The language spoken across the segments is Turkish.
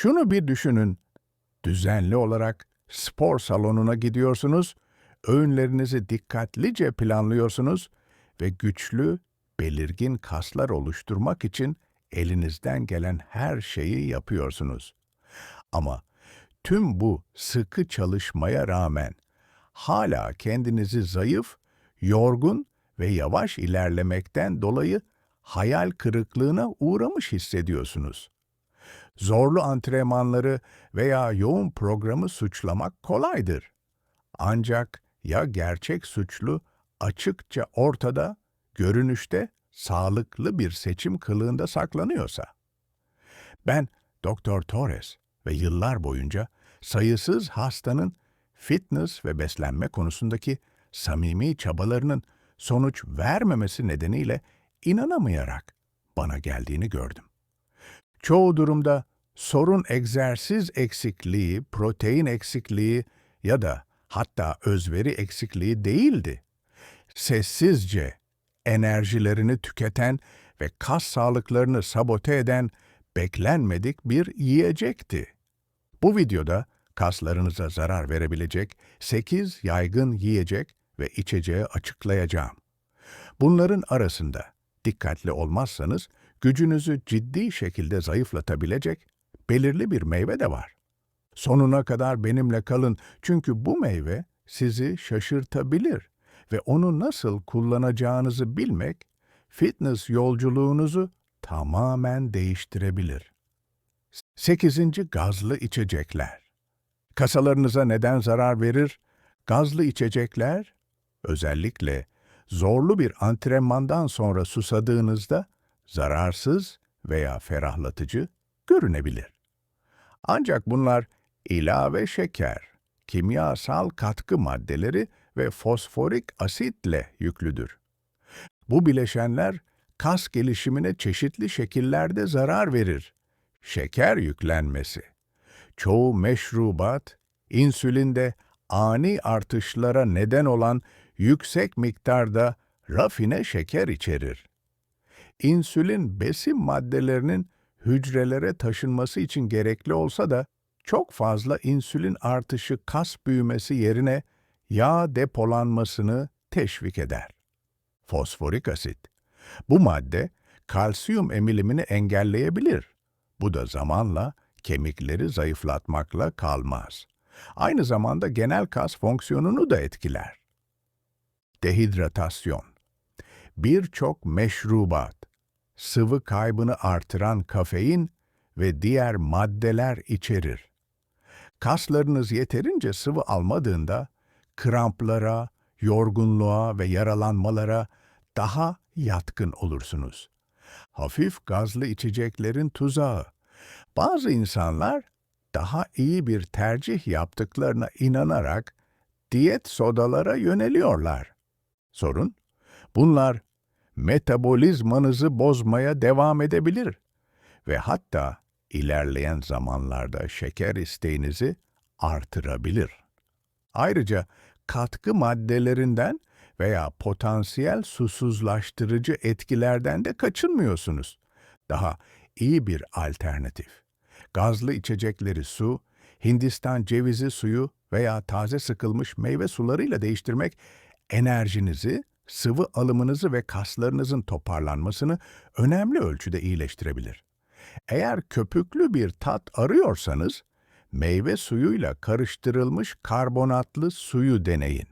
Şunu bir düşünün. Düzenli olarak spor salonuna gidiyorsunuz, öğünlerinizi dikkatlice planlıyorsunuz ve güçlü, belirgin kaslar oluşturmak için elinizden gelen her şeyi yapıyorsunuz. Ama tüm bu sıkı çalışmaya rağmen hala kendinizi zayıf, yorgun ve yavaş ilerlemekten dolayı hayal kırıklığına uğramış hissediyorsunuz. Zorlu antrenmanları veya yoğun programı suçlamak kolaydır. Ancak ya gerçek suçlu açıkça ortada, görünüşte sağlıklı bir seçim kılığında saklanıyorsa? Ben Doktor Torres ve yıllar boyunca sayısız hastanın fitness ve beslenme konusundaki samimi çabalarının sonuç vermemesi nedeniyle inanamayarak bana geldiğini gördüm. Çoğu durumda sorun egzersiz eksikliği, protein eksikliği ya da hatta özveri eksikliği değildi. Sessizce enerjilerini tüketen ve kas sağlıklarını sabote eden beklenmedik bir yiyecekti. Bu videoda kaslarınıza zarar verebilecek 8 yaygın yiyecek ve içeceği açıklayacağım. Bunların arasında dikkatli olmazsanız gücünüzü ciddi şekilde zayıflatabilecek belirli bir meyve de var. Sonuna kadar benimle kalın çünkü bu meyve sizi şaşırtabilir ve onu nasıl kullanacağınızı bilmek fitness yolculuğunuzu tamamen değiştirebilir. 8. Gazlı içecekler. Kasalarınıza neden zarar verir? Gazlı içecekler, özellikle zorlu bir antrenmandan sonra susadığınızda zararsız veya ferahlatıcı görünebilir. Ancak bunlar ilave şeker, kimyasal katkı maddeleri ve fosforik asitle yüklüdür. Bu bileşenler kas gelişimine çeşitli şekillerde zarar verir. Şeker yüklenmesi. Çoğu meşrubat, insülinde ani artışlara neden olan yüksek miktarda rafine şeker içerir. İnsülin besin maddelerinin hücrelere taşınması için gerekli olsa da çok fazla insülin artışı kas büyümesi yerine yağ depolanmasını teşvik eder. Fosforik asit. Bu madde kalsiyum emilimini engelleyebilir. Bu da zamanla kemikleri zayıflatmakla kalmaz. Aynı zamanda genel kas fonksiyonunu da etkiler. Dehidratasyon. Birçok meşrubat, sıvı kaybını artıran kafein ve diğer maddeler içerir. Kaslarınız yeterince sıvı almadığında kramplara, yorgunluğa ve yaralanmalara daha yatkın olursunuz. Hafif gazlı içeceklerin tuzağı. Bazı insanlar daha iyi bir tercih yaptıklarına inanarak diyet sodalara yöneliyorlar. Sorun, bunlar metabolizmanızı bozmaya devam edebilir ve hatta ilerleyen zamanlarda şeker isteğinizi artırabilir. Ayrıca katkı maddelerinden veya potansiyel susuzlaştırıcı etkilerden de kaçınmıyorsunuz. Daha iyi bir alternatif. Gazlı içecekleri su, Hindistan cevizi suyu veya taze sıkılmış meyve sularıyla değiştirmek enerjinizi, sıvı alımınızı ve kaslarınızın toparlanmasını önemli ölçüde iyileştirebilir. Eğer köpüklü bir tat arıyorsanız, meyve suyuyla karıştırılmış karbonatlı suyu deneyin.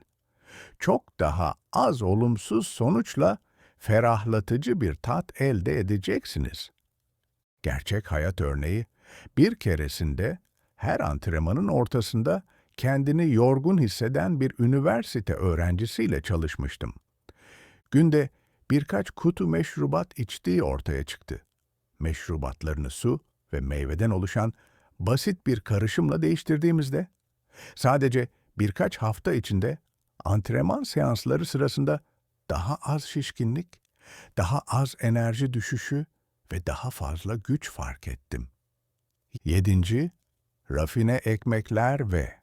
Çok daha az olumsuz sonuçla ferahlatıcı bir tat elde edeceksiniz. Gerçek hayat örneği, bir keresinde her antrenmanın ortasında kendini yorgun hisseden bir üniversite öğrencisiyle çalışmıştım. Günde birkaç kutu meşrubat içtiği ortaya çıktı. Meşrubatlarını su ve meyveden oluşan basit bir karışımla değiştirdiğimizde, sadece birkaç hafta içinde antrenman seansları sırasında daha az şişkinlik, daha az enerji düşüşü ve daha fazla güç fark ettim. 7. Rafine ekmekler ve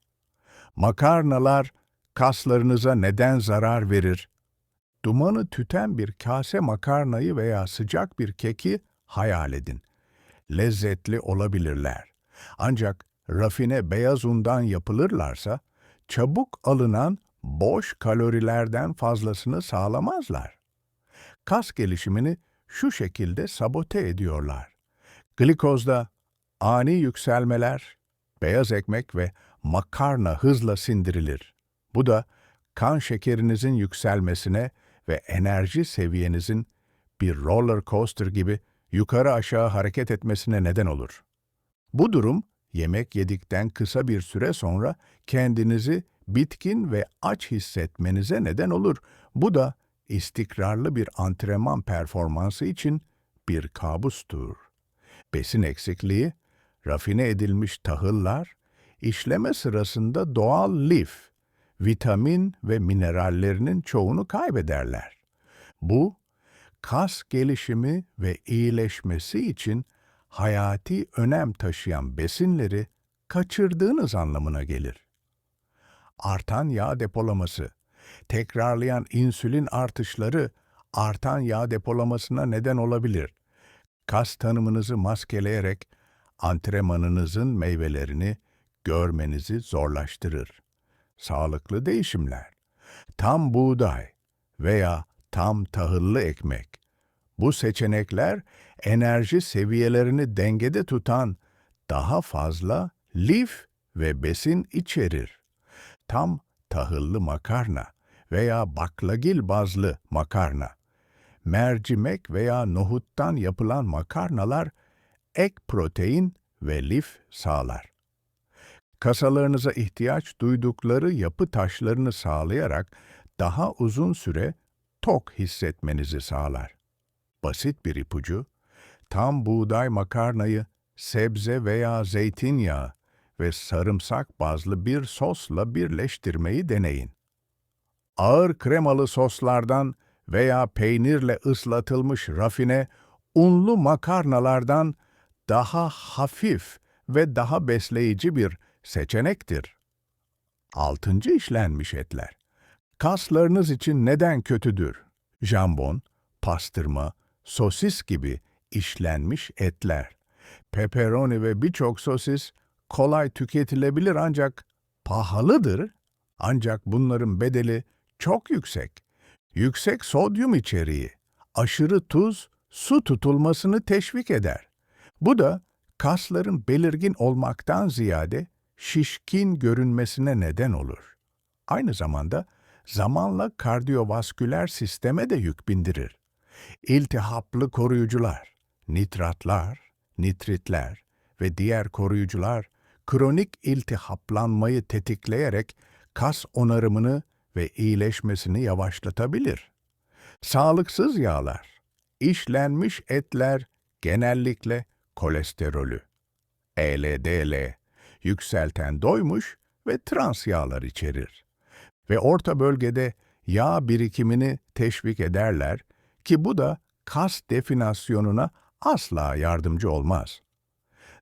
makarnalar kaslarınıza neden zarar verir? Dumanı tüten bir kase makarnayı veya sıcak bir keki hayal edin. Lezzetli olabilirler. Ancak rafine beyaz undan yapılırlarsa çabuk alınan boş kalorilerden fazlasını sağlamazlar. Kas gelişimini şu şekilde sabote ediyorlar. Glikozda ani yükselmeler, beyaz ekmek ve makarna hızla sindirilir. Bu da kan şekerinizin yükselmesine ve enerji seviyenizin bir roller coaster gibi yukarı aşağı hareket etmesine neden olur. Bu durum yemek yedikten kısa bir süre sonra kendinizi bitkin ve aç hissetmenize neden olur. Bu da istikrarlı bir antrenman performansı için bir kabustur. Besin eksikliği, rafine edilmiş tahıllar, işleme sırasında doğal lif, vitamin ve minerallerinin çoğunu kaybederler. Bu, kas gelişimi ve iyileşmesi için hayati önem taşıyan besinleri kaçırdığınız anlamına gelir. Artan yağ depolaması, tekrarlayan insülin artışları artan yağ depolamasına neden olabilir. Kas tanımınızı maskeleyerek antrenmanınızın meyvelerini görmenizi zorlaştırır. Sağlıklı değişimler, tam buğday veya tam tahıllı ekmek. Bu seçenekler enerji seviyelerini dengede tutan daha fazla lif ve besin içerir. Tam tahıllı makarna veya baklagil bazlı makarna, mercimek veya nohuttan yapılan makarnalar ek protein ve lif sağlar. Kasalarınıza ihtiyaç duydukları yapı taşlarını sağlayarak daha uzun süre tok hissetmenizi sağlar. Basit bir ipucu, tam buğday makarnayı sebze veya zeytinyağı ve sarımsak bazlı bir sosla birleştirmeyi deneyin. Ağır kremalı soslardan veya peynirle ıslatılmış rafine, unlu makarnalardan daha hafif ve daha besleyici bir seçenektir. Altıncı işlenmiş etler. Kaslarınız için neden kötüdür? Jambon, pastırma, sosis gibi işlenmiş etler. Pepperoni ve birçok sosis kolay tüketilebilir ancak pahalıdır. Ancak bunların bedeli çok yüksek. Yüksek sodyum içeriği, aşırı tuz, su tutulmasını teşvik eder. Bu da kasların belirgin olmaktan ziyade şişkin görünmesine neden olur. Aynı zamanda zamanla kardiyovasküler sisteme de yük bindirir. İltihaplı koruyucular, nitratlar, nitritler ve diğer koruyucular kronik iltihaplanmayı tetikleyerek kas onarımını ve iyileşmesini yavaşlatabilir. Sağlıksız yağlar, işlenmiş etler genellikle kolesterolü, E LDL, yükselten doymuş ve trans yağlar içerir. Ve orta bölgede yağ birikimini teşvik ederler ki bu da kas definasyonuna asla yardımcı olmaz.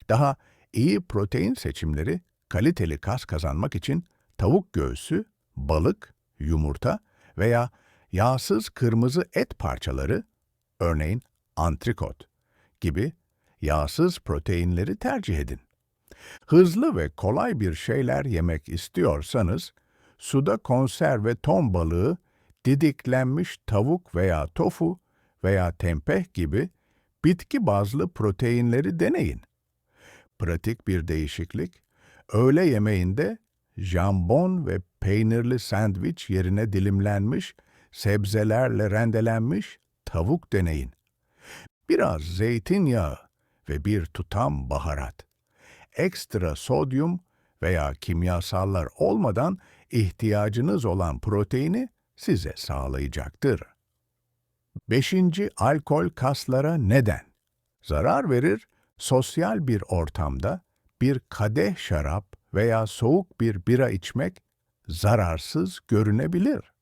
Daha iyi protein seçimleri kaliteli kas kazanmak için tavuk göğsü, balık, yumurta veya yağsız kırmızı et parçaları, örneğin antrikot gibi yağsız proteinleri tercih edin. Hızlı ve kolay bir şeyler yemek istiyorsanız, suda konserve ton balığı, didiklenmiş tavuk veya tofu veya tempeh gibi bitki bazlı proteinleri deneyin. Pratik bir değişiklik, öğle yemeğinde jambon ve peynirli sandviç yerine dilimlenmiş, sebzelerle rendelenmiş tavuk deneyin. Biraz zeytinyağı ve bir tutam baharat. Ekstra sodyum veya kimyasallar olmadan ihtiyacınız olan proteini size sağlayacaktır. Beşinci, alkol kaslara neden? Zarar verir, sosyal bir ortamda bir kadeh şarap veya soğuk bir bira içmek zararsız görünebilir.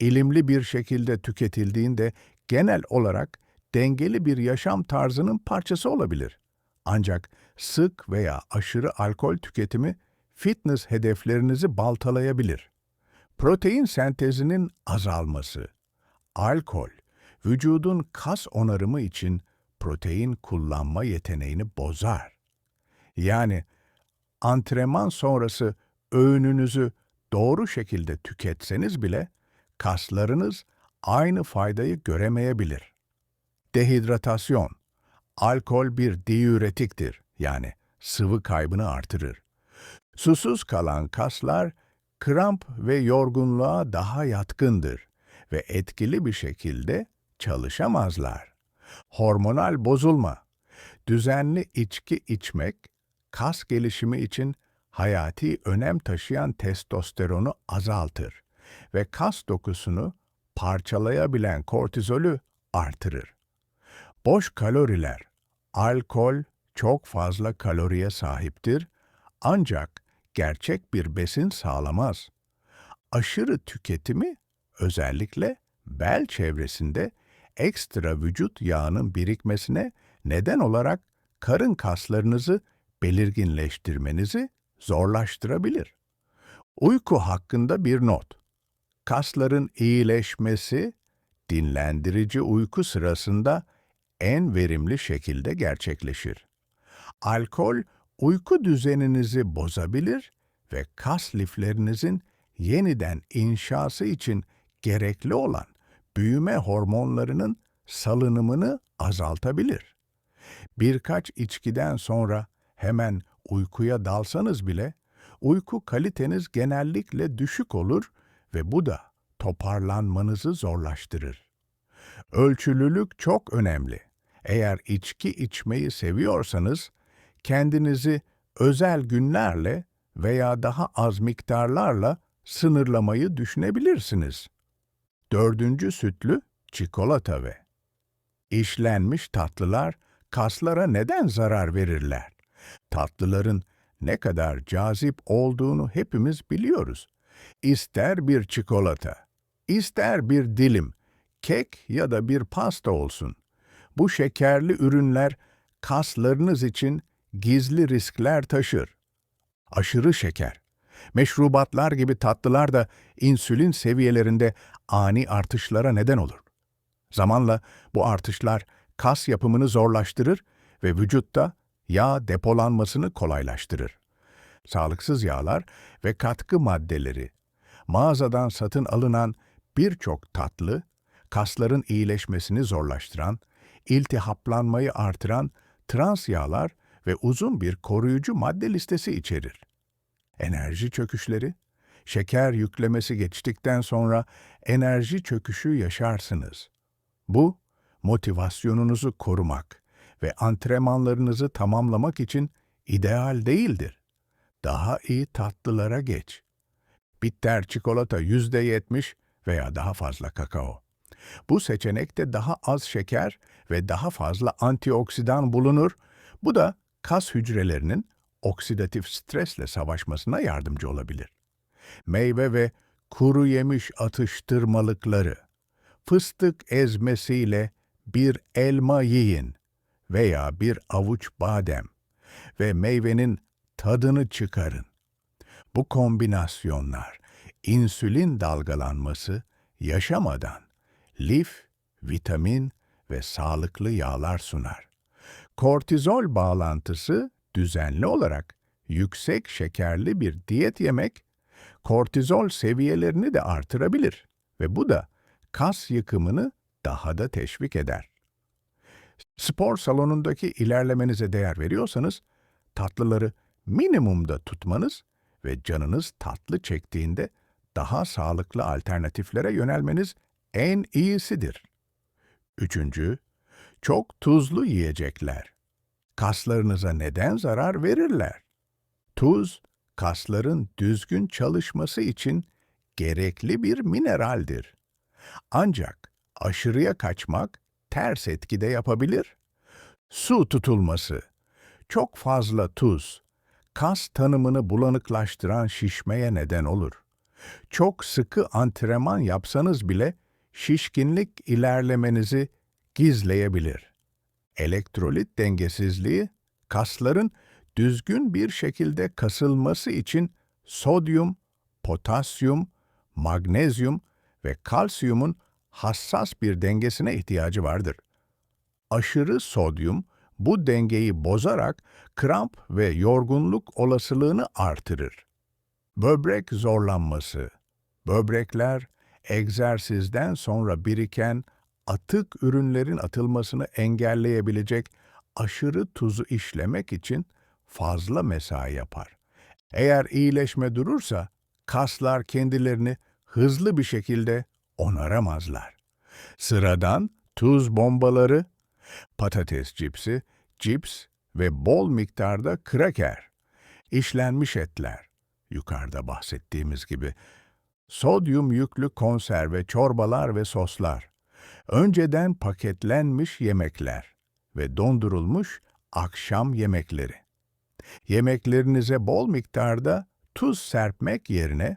İlimli bir şekilde tüketildiğinde genel olarak dengeli bir yaşam tarzının parçası olabilir. Ancak sık veya aşırı alkol tüketimi fitness hedeflerinizi baltalayabilir. Protein sentezinin azalması, alkol, vücudun kas onarımı için protein kullanma yeteneğini bozar. Yani antrenman sonrası öğününüzü doğru şekilde tüketseniz bile kaslarınız aynı faydayı göremeyebilir. Dehidratasyon Alkol bir diüretiktir yani sıvı kaybını artırır. Susuz kalan kaslar kramp ve yorgunluğa daha yatkındır ve etkili bir şekilde çalışamazlar. Hormonal bozulma Düzenli içki içmek, kas gelişimi için hayati önem taşıyan testosteronu azaltır ve kas dokusunu parçalayabilen kortizolü artırır. Boş kaloriler, alkol çok fazla kaloriye sahiptir ancak gerçek bir besin sağlamaz. Aşırı tüketimi özellikle bel çevresinde ekstra vücut yağının birikmesine neden olarak karın kaslarınızı belirginleştirmenizi zorlaştırabilir. Uyku hakkında bir not. Kasların iyileşmesi dinlendirici uyku sırasında en verimli şekilde gerçekleşir. Alkol uyku düzeninizi bozabilir ve kas liflerinizin yeniden inşası için gerekli olan büyüme hormonlarının salınımını azaltabilir. Birkaç içkiden sonra hemen uykuya dalsanız bile uyku kaliteniz genellikle düşük olur ve bu da toparlanmanızı zorlaştırır. Ölçülülük çok önemli. Eğer içki içmeyi seviyorsanız kendinizi özel günlerle veya daha az miktarlarla sınırlamayı düşünebilirsiniz. Dördüncü sütlü çikolata ve işlenmiş tatlılar kaslara neden zarar verirler? Tatlıların ne kadar cazip olduğunu hepimiz biliyoruz. İster bir çikolata, ister bir dilim, kek ya da bir pasta olsun. Bu şekerli ürünler kaslarınız için gizli riskler taşır. Aşırı şeker, meşrubatlar gibi tatlılar da insülin seviyelerinde ani artışlara neden olur. Zamanla bu artışlar kas yapımını zorlaştırır ve vücutta yağ depolanmasını kolaylaştırır. Sağlıksız yağlar ve katkı maddeleri, mağazadan satın alınan birçok tatlı, kasların iyileşmesini zorlaştıran, iltihaplanmayı artıran trans yağlar ve uzun bir koruyucu madde listesi içerir. Enerji çöküşleri, şeker yüklemesi geçtikten sonra enerji çöküşü yaşarsınız. Bu, motivasyonunuzu korumak ve antrenmanlarınızı tamamlamak için ideal değildir. Daha iyi tatlılara geç. Bitter çikolata yüzde yetmiş veya daha fazla kakao. Bu seçenekte daha az şeker ve daha fazla antioksidan bulunur. Bu da kas hücrelerinin oksidatif stresle savaşmasına yardımcı olabilir. Meyve ve kuru yemiş atıştırmalıkları, fıstık ezmesiyle bir elma yiyin veya bir avuç badem ve meyvenin tadını çıkarın. Bu kombinasyonlar insülin dalgalanması yaşamadan lif, vitamin ve sağlıklı yağlar sunar. Kortizol bağlantısı düzenli olarak yüksek şekerli bir diyet yemek kortizol seviyelerini de artırabilir ve bu da kas yıkımını daha da teşvik eder. Spor salonundaki ilerlemenize değer veriyorsanız, tatlıları minimumda tutmanız ve canınız tatlı çektiğinde daha sağlıklı alternatiflere yönelmeniz en iyisidir. Üçüncü, çok tuzlu yiyecekler. Kaslarınıza neden zarar verirler? Tuz, kasların düzgün çalışması için gerekli bir mineraldir. Ancak aşırıya kaçmak ters etkide yapabilir. Su tutulması, çok fazla tuz, kas tanımını bulanıklaştıran şişmeye neden olur. Çok sıkı antrenman yapsanız bile şişkinlik ilerlemenizi gizleyebilir. Elektrolit dengesizliği, kasların düzgün bir şekilde kasılması için sodyum, potasyum, magnezyum ve kalsiyumun hassas bir dengesine ihtiyacı vardır. Aşırı sodyum, bu dengeyi bozarak kramp ve yorgunluk olasılığını artırır. Böbrek zorlanması. Böbrekler egzersizden sonra biriken atık ürünlerin atılmasını engelleyebilecek aşırı tuzu işlemek için fazla mesai yapar. Eğer iyileşme durursa kaslar kendilerini hızlı bir şekilde onaramazlar. Sıradan tuz bombaları, patates cipsi, cips ve bol miktarda kraker, işlenmiş etler, yukarıda bahsettiğimiz gibi, sodyum yüklü konserve çorbalar ve soslar, önceden paketlenmiş yemekler ve dondurulmuş akşam yemekleri. Yemeklerinize bol miktarda tuz serpmek yerine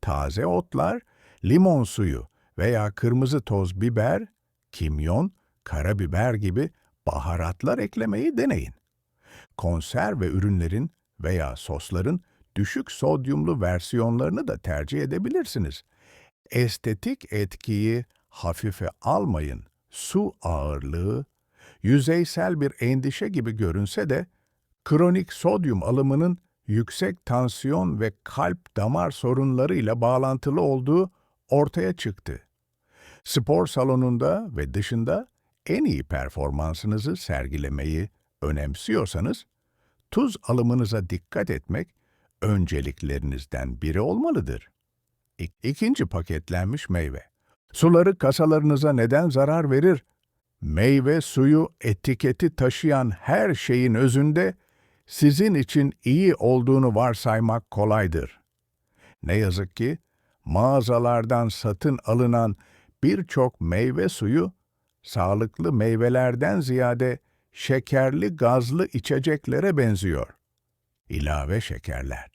taze otlar, limon suyu veya kırmızı toz biber, kimyon, karabiber gibi baharatlar eklemeyi deneyin. Konserve ürünlerin veya sosların düşük sodyumlu versiyonlarını da tercih edebilirsiniz. Estetik etkiyi hafife almayın. Su ağırlığı, yüzeysel bir endişe gibi görünse de kronik sodyum alımının yüksek tansiyon ve kalp damar sorunlarıyla bağlantılı olduğu ortaya çıktı. Spor salonunda ve dışında en iyi performansınızı sergilemeyi önemsiyorsanız, tuz alımınıza dikkat etmek önceliklerinizden biri olmalıdır. İk- İkinci paketlenmiş meyve. Suları kasalarınıza neden zarar verir? Meyve suyu etiketi taşıyan her şeyin özünde sizin için iyi olduğunu varsaymak kolaydır. Ne yazık ki mağazalardan satın alınan birçok meyve suyu sağlıklı meyvelerden ziyade şekerli gazlı içeceklere benziyor. İlave şekerler.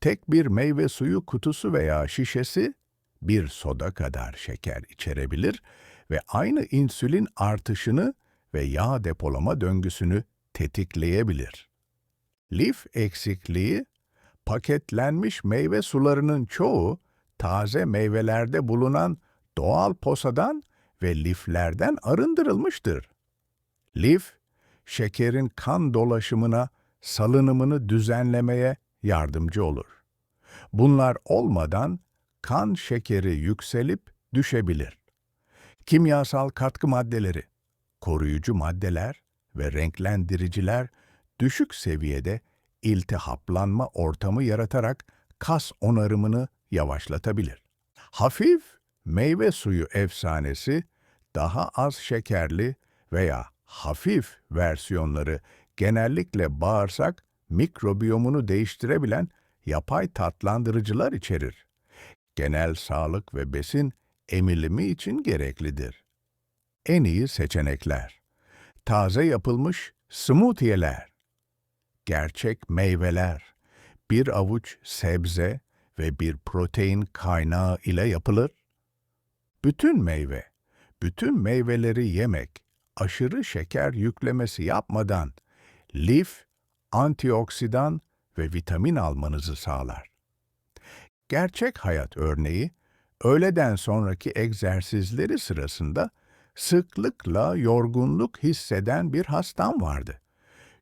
Tek bir meyve suyu kutusu veya şişesi bir soda kadar şeker içerebilir ve aynı insülin artışını ve yağ depolama döngüsünü tetikleyebilir. Lif eksikliği, paketlenmiş meyve sularının çoğu taze meyvelerde bulunan doğal posadan ve liflerden arındırılmıştır. Lif, şekerin kan dolaşımına, salınımını düzenlemeye yardımcı olur. Bunlar olmadan kan şekeri yükselip düşebilir. Kimyasal katkı maddeleri, koruyucu maddeler ve renklendiriciler düşük seviyede iltihaplanma ortamı yaratarak kas onarımını yavaşlatabilir. Hafif meyve suyu efsanesi daha az şekerli veya hafif versiyonları genellikle bağırsak mikrobiyomunu değiştirebilen yapay tatlandırıcılar içerir. Genel sağlık ve besin emilimi için gereklidir. En iyi seçenekler Taze yapılmış smoothie'ler gerçek meyveler, bir avuç sebze ve bir protein kaynağı ile yapılır. Bütün meyve, bütün meyveleri yemek, aşırı şeker yüklemesi yapmadan lif, antioksidan ve vitamin almanızı sağlar. Gerçek hayat örneği, öğleden sonraki egzersizleri sırasında sıklıkla yorgunluk hisseden bir hastam vardı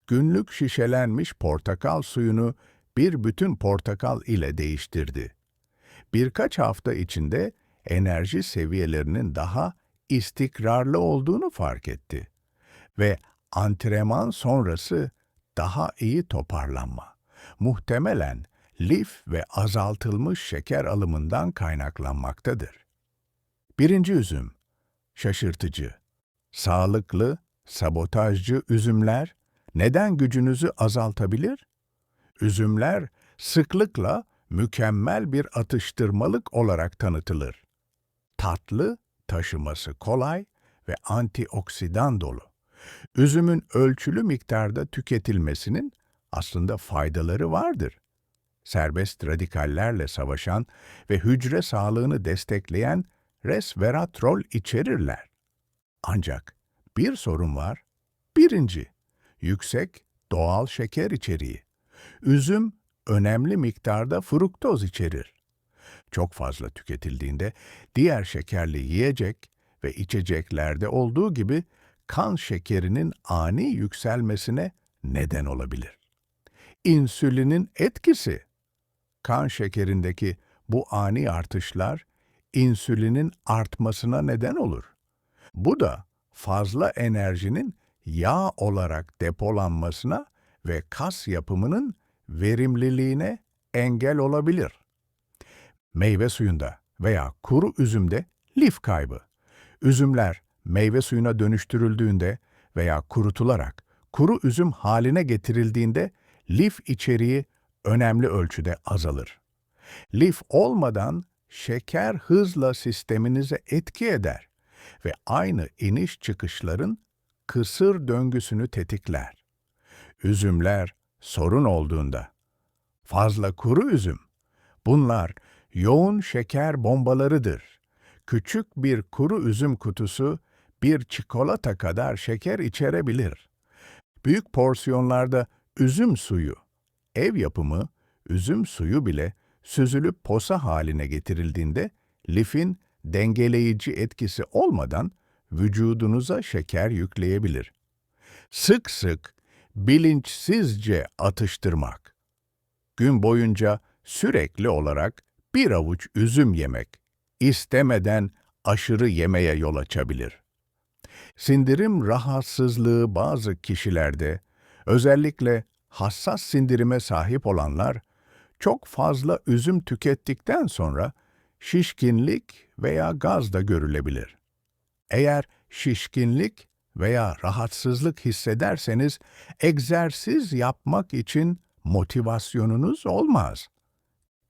günlük şişelenmiş portakal suyunu bir bütün portakal ile değiştirdi. Birkaç hafta içinde enerji seviyelerinin daha istikrarlı olduğunu fark etti ve antrenman sonrası daha iyi toparlanma. Muhtemelen lif ve azaltılmış şeker alımından kaynaklanmaktadır. Birinci üzüm, şaşırtıcı, sağlıklı, sabotajcı üzümler neden gücünüzü azaltabilir? Üzümler sıklıkla mükemmel bir atıştırmalık olarak tanıtılır. Tatlı, taşıması kolay ve antioksidan dolu. Üzümün ölçülü miktarda tüketilmesinin aslında faydaları vardır. Serbest radikallerle savaşan ve hücre sağlığını destekleyen resveratrol içerirler. Ancak bir sorun var. Birinci, yüksek doğal şeker içeriği. Üzüm önemli miktarda fruktoz içerir. Çok fazla tüketildiğinde diğer şekerli yiyecek ve içeceklerde olduğu gibi kan şekerinin ani yükselmesine neden olabilir. İnsülinin etkisi. Kan şekerindeki bu ani artışlar insülinin artmasına neden olur. Bu da fazla enerjinin yağ olarak depolanmasına ve kas yapımının verimliliğine engel olabilir. Meyve suyunda veya kuru üzümde lif kaybı. Üzümler meyve suyuna dönüştürüldüğünde veya kurutularak kuru üzüm haline getirildiğinde lif içeriği önemli ölçüde azalır. Lif olmadan şeker hızla sisteminize etki eder ve aynı iniş çıkışların kısır döngüsünü tetikler. Üzümler sorun olduğunda fazla kuru üzüm. Bunlar yoğun şeker bombalarıdır. Küçük bir kuru üzüm kutusu bir çikolata kadar şeker içerebilir. Büyük porsiyonlarda üzüm suyu, ev yapımı üzüm suyu bile süzülüp posa haline getirildiğinde lifin dengeleyici etkisi olmadan vücudunuza şeker yükleyebilir. Sık sık bilinçsizce atıştırmak. Gün boyunca sürekli olarak bir avuç üzüm yemek, istemeden aşırı yemeye yol açabilir. Sindirim rahatsızlığı bazı kişilerde, özellikle hassas sindirime sahip olanlar, çok fazla üzüm tükettikten sonra şişkinlik veya gaz da görülebilir. Eğer şişkinlik veya rahatsızlık hissederseniz egzersiz yapmak için motivasyonunuz olmaz.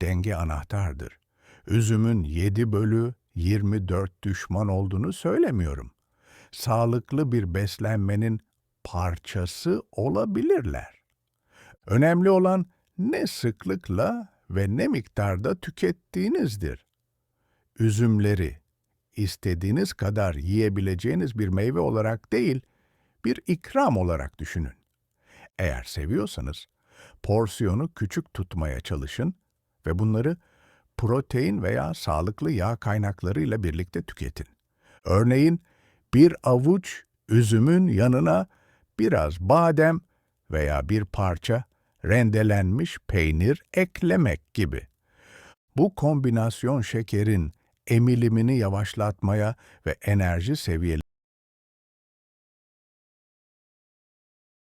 Denge anahtardır. Üzümün 7 bölü 24 düşman olduğunu söylemiyorum. Sağlıklı bir beslenmenin parçası olabilirler. Önemli olan ne sıklıkla ve ne miktarda tükettiğinizdir. Üzümleri istediğiniz kadar yiyebileceğiniz bir meyve olarak değil, bir ikram olarak düşünün. Eğer seviyorsanız, porsiyonu küçük tutmaya çalışın ve bunları protein veya sağlıklı yağ kaynaklarıyla birlikte tüketin. Örneğin bir avuç üzümün yanına biraz badem veya bir parça rendelenmiş peynir eklemek gibi. Bu kombinasyon şekerin emilimini yavaşlatmaya ve enerji seviyelerini